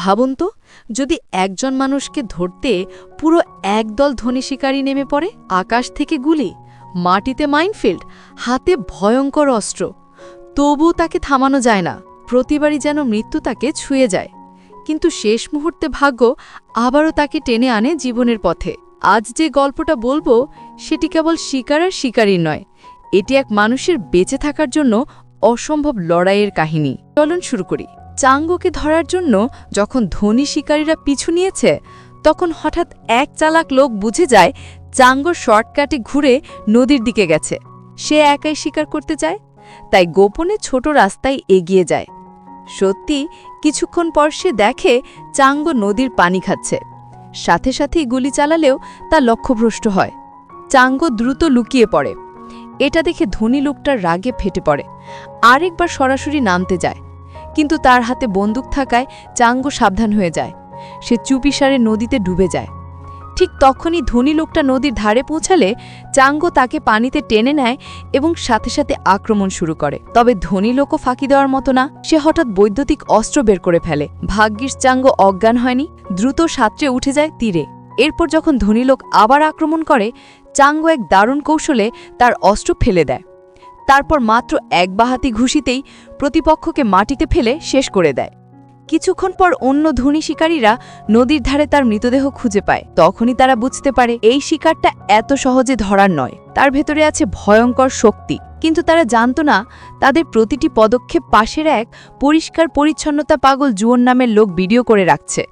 ভাবুন তো, যদি একজন মানুষকে ধরতে পুরো একদল ধনী শিকারী নেমে পড়ে, আকাশ থেকে গুলি, মাটিতে মাইনফিল্ড, হাতে ভয়ঙ্কর অস্ত্র, তবুও তাকে থামানো যায় না, প্রতিবারই যেন মৃত্যু তাকে ছুঁয়ে যায়। কিন্তু শেষ মুহূর্তে ভাগ্য আবারও তাকে টেনে আনে জীবনের পথে। আজ যে গল্পটা বলব, সেটি কেবল শিকার আর শিকারীর নয়, এটি এক মানুষের বেঁচে থাকার জন্য অসম্ভব লড়াইয়ের কাহিনী। চলন শুরু করি। চাঙ্গোকে ধরার জন্য যখন ধনী শিকারীরা পিছু নিয়েছে, তখন হঠাৎ এক চালাক লোক বুঝে যায় চাঙ্গো শর্টকাটে ঘুরে নদীর দিকে গেছে। সে একাই শিকার করতে চায় তাই গোপনে ছোট রাস্তায় এগিয়ে যায়। সত্যি, কিছুক্ষণ পর সে দেখে চাঙ্গো নদীর পানি খাচ্ছে। সাথে সাথেই গুলি চালালেও তা লক্ষ্যভ্রষ্ট হয়। চাঙ্গো দ্রুত লুকিয়ে পড়ে। এটা দেখে ধনী লোকটার রাগে ফেটে পড়ে। আরেকবার সরাসরি নামতে যায়। কিন্তু তার হাতে বন্দুক থাকায় চাঙ্গো সাবধান হয়ে যায়। সে চুপিসারে নদীতে ডুবে যায়। ঠিক তখনই ধনী লোকটা নদীর ধারে পৌঁছালে চাঙ্গো তাকে পানিতে টেনে নেয় এবং সাথে সাথে আক্রমণ শুরু করে। তবে ধনী লোকও ফাঁকি দেওয়ার মতো না। সে হঠাৎ বৈদ্যুতিক অস্ত্র বের করে ফেলে। ভাগ্যিস চাঙ্গো অজ্ঞান হয়নি। দ্রুত সাঁতরে উঠে যায় তীরে। এরপর যখন ধনী লোক আবার আক্রমণ করে, চাঙ্গো এক দারুণ কৌশলে তার অস্ত্র ফেলে দেয়। তারপর মাত্র এক বাহাতি ঘুষিতেই প্রতিপক্ষকে মাটিতে ফেলে শেষ করে দেয়। কিছুক্ষণ পর অন্য ধনী শিকারীরা নদীর ধারে তার মৃতদেহ খুঁজে পায়। তখনই তারা বুঝতে পারে এই শিকারটা এত সহজে ধরার নয়। তার ভেতরে আছে ভয়ঙ্কর শক্তি। কিন্তু তারা জানত না, তাদের প্রতিটি পদক্ষেপ পাশের এক পরিষ্কার পরিচ্ছন্নতা পাগল জুয়ন নামের লোক ভিডিও করে রাখছে।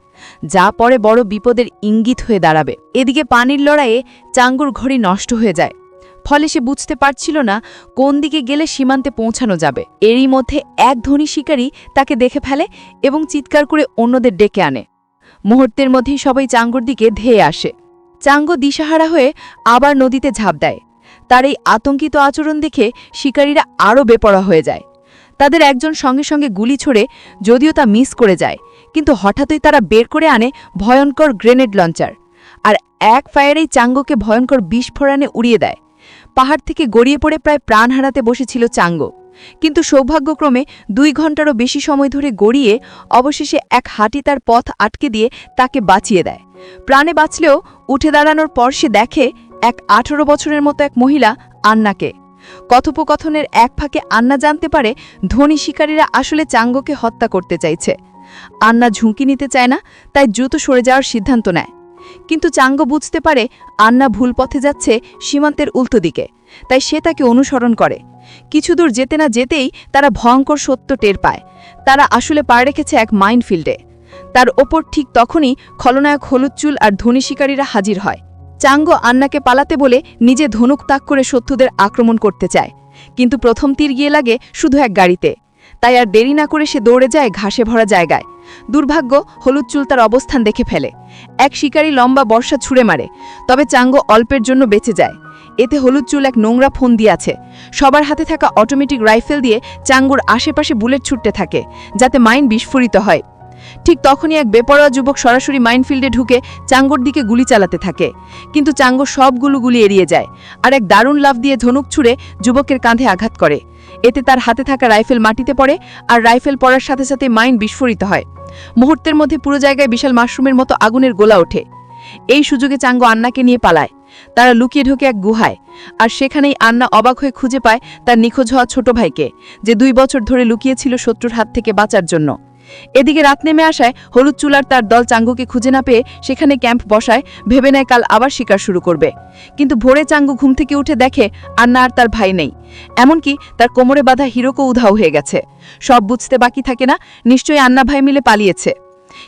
যা পরে বড় বিপদের ইঙ্গিত হয়ে দাঁড়াবে। এদিকে পানির লড়াইয়ে চাঙ্গুর ঘড়ি নষ্ট হয়ে যায়। ফলে সে বুঝতে পারছিল না কোন দিকে গেলে সীমান্তে পৌঁছানো যাবে। এরই মধ্যে এক ধনী শিকারী তাকে দেখে ফেলে এবং চিৎকার করে অন্যদের ডেকে আনে। মুহূর্তের মধ্যেই সবাই চাঙ্গুর দিকে ধেয়ে আসে। চাঙ্গো দিশাহারা হয়ে আবার নদীতে ঝাঁপ দেয়। তার এই আতঙ্কিত আচরণ দেখে শিকারীরা আরও বেপরা হয়ে যায়। তাদের একজন সঙ্গে সঙ্গে গুলি ছড়ে, যদিও তা মিস করে যায়, কিন্তু হঠাৎই তারা বের করে আনে ভয়ঙ্কর গ্রেনেড লঞ্চার। আর এক ফায়ারেই চাঙ্গোকে ভয়ঙ্কর বিস্ফোরণে উড়িয়ে দেয়। পাহাড় থেকে গড়িয়ে পড়ে প্রায় প্রাণ হারাতে বসেছিল চাঙ্গো। কিন্তু সৌভাগ্যক্রমে দুই ঘন্টারও বেশি সময় ধরে গড়িয়ে অবশেষে এক হাঁটি তার পথ আটকে দিয়ে তাকে বাঁচিয়ে দেয়। প্রাণে বাঁচলেও উঠে দাঁড়ানোর পর সে দেখে এক আঠেরো বছরের মতো এক মহিলা আন্নাকে। কথোপকথনের এক ফাঁকে আন্না জানতে পারে ধনী শিকারীরা আসলে চাঙ্গোকে হত্যা করতে চাইছে। আন্না ঝুঁকি নিতে চায় না, তাই দ্রুত সরে যাওয়ার সিদ্ধান্ত নেয়। কিন্তু চাঙ্গো বুঝতে পারে আন্না ভুল পথে যাচ্ছে সীমান্তের উল্টো দিকে, তাই সে তাকে অনুসরণ করে। কিছুদূর যেতে না যেতেই তারা ভয়ঙ্কর সত্য টের পায়। তারা আসলে পা রেখেছে এক মাইনফিল্ডে। তার ওপর ঠিক তখনই খলনায়ক হলুদ চুল আর ধনী শিকারীরা হাজির হয়। চাঙ্গো আন্নাকে পালাতে বলে নিজে ধনুক তাক করে শত্রুদের আক্রমণ করতে চায়, কিন্তু প্রথম তীর গিয়ে লাগে শুধু এক গাড়িতে। তাই আর দেরি না করে সে দৌড়ে যায় ঘাসে ভরা জায়গায়। দুর্ভাগ্য, হলুদ চুল তার অবস্থান দেখে ফেলে। এক শিকারী লম্বা বর্ষা ছুঁড়ে মারে, তবে চাঙ্গো অল্পের জন্য বেঁচে যায়। এতে হলুদ চুল এক নোংরা ফোন দিয়ে আছে। সবার হাতে থাকা অটোমেটিক রাইফেল দিয়ে চাঙ্গুর আশেপাশে বুলেট ছুটতে থাকে, যাতে মাইন বিস্ফোরিত হয়। ঠিক তখনই এক বেপরোয়া যুবক সরাসরি মাইনফিল্ডে ঢুকে চাঙ্গোর দিকে গুলি চালাতে থাকে। কিন্তু চাঙ্গো সবগুলো গুলি এড়িয়ে যায়, আর এক দারুণ লাভ দিয়ে ধনুক ছুঁড়ে যুবকের কাঁধে আঘাত করে। এতে তার হাতে থাকা রাইফেল মাটিতে পড়ে আর রাইফেল পড়ার সাথে সাথে মাইন বিস্ফোরিত হয়। মুহূর্তের মধ্যে পুরো জায়গায় বিশাল মাশরুমের মতো আগুনের গোলা ওঠে। এই সুযোগে চাঙ্গো আন্নাকে নিয়ে পালায়। তারা লুকিয়ে ঢোকে এক গুহায়। আর সেখানেই আন্না অবাক হয়ে খুঁজে পায় তার নিখোঁজ হওয়া ছোট ভাইকে, যে দুই বছর ধরে লুকিয়েছিল শত্রুর হাত থেকে বাঁচার জন্য। এদিকে রাত নেমে আসায় হলুদ চুলার তার দল চাঙ্গুকে খুঁজে না পেয়ে সেখানে ক্যাম্প বসায়, ভেবে নেয় কাল আবার শিকার শুরু করবে। কিন্তু ভোরে চাঙ্গু ঘুম থেকে উঠে দেখে আন্না আর তার ভাই নেই। এমনকি তার কোমরে বাঁধা হিরোকও উধাও হয়ে গেছে। সব বুঝতে বাকি থাকে না, নিশ্চয়ই আন্না ভাই মিলে পালিয়েছে।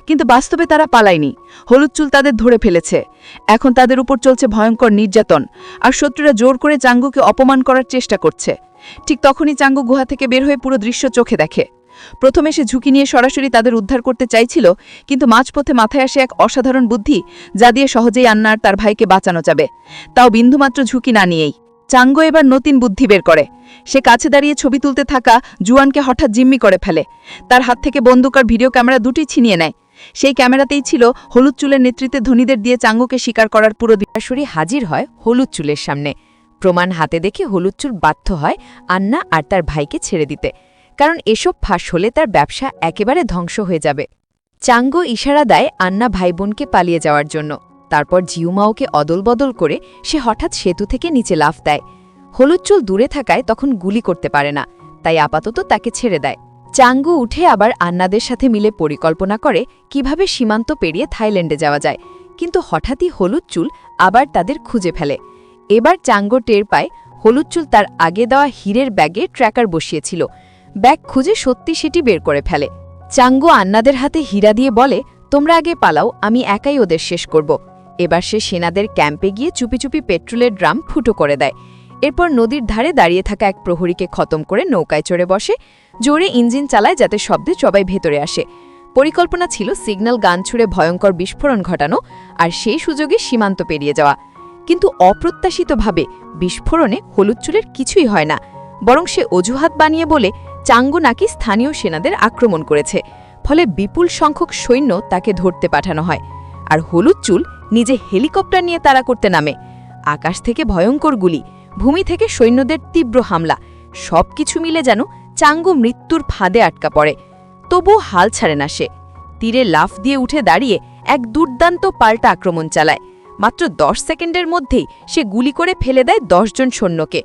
কিন্তু বাস্তবে তারা পালায়নি। হলুদ চুল তাদের ধরে ফেলেছে। এখন তাদের উপর চলছে ভয়ঙ্কর নির্যাতন, আর শত্রুরা জোর করে চাঙ্গুকে অপমান করার চেষ্টা করছে। ঠিক তখনই চাঙ্গু গুহা থেকে বের হয়ে পুরো দৃশ্য চোখে দেখে। প্রথমে সে ঝুঁকি নিয়ে সরাসরি তাদের উদ্ধার করতে চাইছিল, কিন্তু মাঝপথে মাথায় আসে এক অসাধারণ বুদ্ধি যা দিয়ে সহজেই আন্না আর তার ভাইকে বাঁচানো যাবে। তাও বিন্দুমাত্র ঝুঁকি না নিয়েই। চাঙ্গো এবার নতুন বুদ্ধি বের করে। সে কাছে দাঁড়িয়ে ছবি তুলতে থাকা জুয়ানকে হঠাৎ জিম্মি করে ফেলে। তার হাত থেকে বন্দুক আর ভিডিও ক্যামেরা দুটি ছিনিয়ে নেয়। সেই ক্যামেরাতেই ছিল হলুদ চুলের নেতৃত্বে ধনীদের দিয়ে চাঙ্গোকে শিকার করার পুরো সরাসরি হাজির হয় হলুদ চুলের সামনে। প্রমাণ হাতে দেখে হলুদ চুল বাধ্য হয় আন্না আর তার ভাইকে ছেড়ে দিতে। কারণ এসব ফাঁস হলে তার ব্যবসা একেবারে ধ্বংস হয়ে যাবে। চাঙ্গো ইশারা দেয় আন্না ভাইবোনকে পালিয়ে যাওয়ার জন্য। তারপর জিউমাওকে অদলবদল করে সে হঠাৎ সেতু থেকে নিচে লাফ দেয়। হলুদ চুল দূরে থাকায় তখন গুলি করতে পারে না, তাই আপাতত তাকে ছেড়ে দেয়। চাঙ্গু উঠে আবার আন্নাদের সাথে মিলে পরিকল্পনা করে কীভাবে সীমান্ত পেরিয়ে থাইল্যান্ডে যাওয়া যায়, কিন্তু হঠাৎই হলুদ চুল আবার তাদের খুঁজে ফেলে। এবার চাঙ্গো টের পায়, হলুদ চুল তার আগে দেওয়া হীরের ব্যাগে ট্র্যাকার বসিয়েছিল। ব্যাগ খুঁজে সত্যি সেটি বের করে ফেলে। চাঙ্গো আন্নাদের হাতে হীরা দিয়ে বলে, তোমরা আগে পালাও, আমি একাই ওদের শেষ করব। এবার সে সেনাদের ক্যাম্পে গিয়ে চুপি চুপি পেট্রোলের ড্রাম ফুটো করে দেয়। এরপর নদীর ধারে দাঁড়িয়ে থাকা এক প্রহরীকে খতম করে নৌকায় চড়ে বসে। জোরে ইঞ্জিন চালায় যাতে শব্দে সবাই ভেতরে আসে। পরিকল্পনা ছিল সিগন্যাল গান ছুড়ে ভয়ঙ্কর বিস্ফোরণ ঘটানো আর সেই সুযোগে সীমান্ত পেরিয়ে যাওয়া। কিন্তু অপ্রত্যাশিতভাবে বিস্ফোরণে হলুদ চুলের কিছুই হয় না, বরং সে অজুহাত বানিয়ে বলে চাঙ্গু নাকি স্থানীয় সেনাদের আক্রমণ করেছে, ফলে বিপুল সংখ্যক সৈন্য তাকে ধরতে পাঠানো হয়, আর হলুদ চুল নিজে হেলিকপ্টার নিয়ে তাড়া করতে নামে। আকাশ থেকে ভয়ঙ্কর গুলি, ভূমি থেকে সৈন্যদের তীব্র হামলা, সবকিছু মিলে যেন চাঙ্গু মৃত্যুর ফাঁদে আটকা পড়ে। তবুও হাল ছাড়ে না সে। তীরে লাফ দিয়ে উঠে দাঁড়িয়ে এক দুর্দান্ত পাল্টা আক্রমণ চালায়। মাত্র দশ সেকেন্ডের মধ্যেই সে গুলি করে ফেলে দেয় দশজন সৈন্যকে।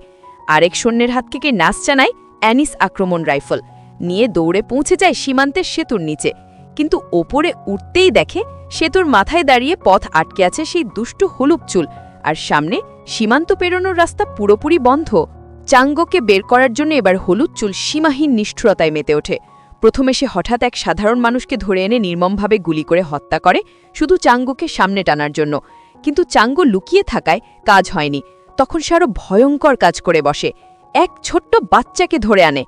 আরেক সৈন্যের হাত থেকে নাচ চানায় অ্যানিস আক্রমণ রাইফল। নিয়ে দৌড়ে পৌঁছে যায় সীমান্তের সেতুর নিচে। কিন্তু ওপরে উঠতেই দেখে সেতুর মাথায় দাঁড়িয়ে পথ আটকে আছে সেই দুষ্টু হলুপ চুল। আর সামনে সীমান্ত পেরোনোর রাস্তা পুরোপুরি বন্ধ। চাঙ্গোকে বের করার জন্য এবার হলুদ চুল সীমাহীন নিষ্ঠুরতায় মেতে ওঠে। প্রথমে সে হঠাৎ এক সাধারণ মানুষকে ধরে এনে নির্মমভাবে গুলি করে হত্যা করে, শুধু চাঙ্গোকে সামনে টানার জন্য। কিন্তু চাঙ্গো লুকিয়ে থাকায় কাজ হয়নি। তখন সে আরও ভয়ঙ্কর কাজ করে বসে। এক ছোট্ট বাচ্চাকে ধরে আনে।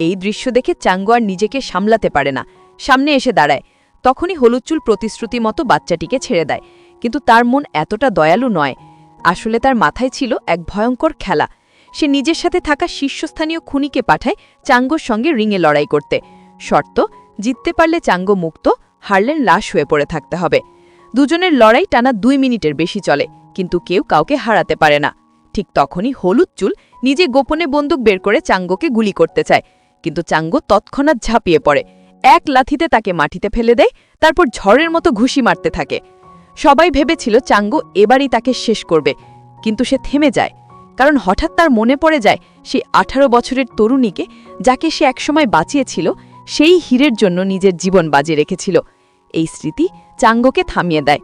এই দৃশ্য দেখে চাঙ্গো আর নিজেকে সামলাতে পারে না। সামনে এসে দাঁড়ায়। তখনই হলুদ চুল প্রতিশ্রুতি মতো বাচ্চাটিকে ছেড়ে দেয়। কিন্তু তার মন এতটা দয়ালু নয়। আসলে তার মাথায় ছিল এক ভয়ঙ্কর খেলা। সে নিজের সাথে থাকা শীর্ষস্থানীয় খুনিকে পাঠায় চাঙ্গোর সঙ্গে রিংয়ে লড়াই করতে। শর্ত, জিততে পারলে চাঙ্গো মুক্ত, হারলেন লাশ হয়ে পড়ে থাকতে হবে। দুজনের লড়াই টানা দুই মিনিটের বেশি চলে, কিন্তু কেউ কাউকে হারাতে পারে না। ঠিক তখনই হলুদ চুল নিজে গোপনে বন্দুক বের করে চাঙ্গোকে গুলি করতে চায়। কিন্তু চাঙ্গো তৎক্ষণাৎ ঝাঁপিয়ে পড়ে। এক লাথিতে তাকে মাটিতে ফেলে দেয়, তারপর ঝড়ের মতো ঘুষি মারতে থাকে। সবাই ভেবেছিল চাঙ্গো এবারই তাকে শেষ করবে, কিন্তু সে থেমে যায়। কারণ হঠাৎ তার মনে পড়ে যায় সেই আঠারো বছরের তরুণীকে যাকে সে একসময় বাঁচিয়েছিল, সেই হীরের জন্য নিজের জীবন বাজে রেখেছিল। এই স্মৃতি চাঙ্গোকে থামিয়ে দেয়।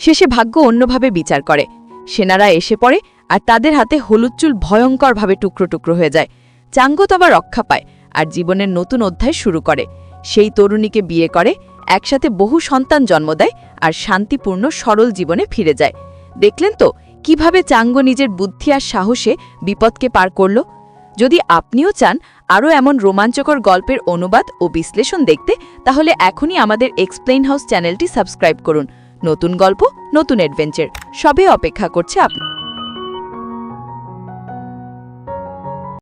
শেষে ভাগ্য অন্যভাবে বিচার করে। সেনারা এসে পড়ে আর তাদের হাতে হলুদ চুল ভয়ঙ্করভাবে টুকরো টুকরো হয়ে যায়। চাঙ্গো তো আবার রক্ষা পায় আর জীবনের নতুন অধ্যায় শুরু করে। সেই তরুণীকে বিয়ে করে, একসাথে বহু সন্তান জন্ম দেয় আর শান্তিপূর্ণ, সরল জীবনে ফিরে যায়। দেখলেন তো, কীভাবে চাঙ্গো নিজের বুদ্ধি আর সাহসে বিপদকে পার করল? যদি আপনিও চান আরও এমন রোমাঞ্চকর গল্পের অনুবাদ ও বিশ্লেষণ দেখতে, তাহলে এখনই আমাদের এক্সপ্লেইন হাউস চ্যানেলটি সাবস্ক্রাইব করুন। নতুন গল্প, নতুন অ্যাডভেঞ্চার। সবে অপেক্ষা করছে আপনি।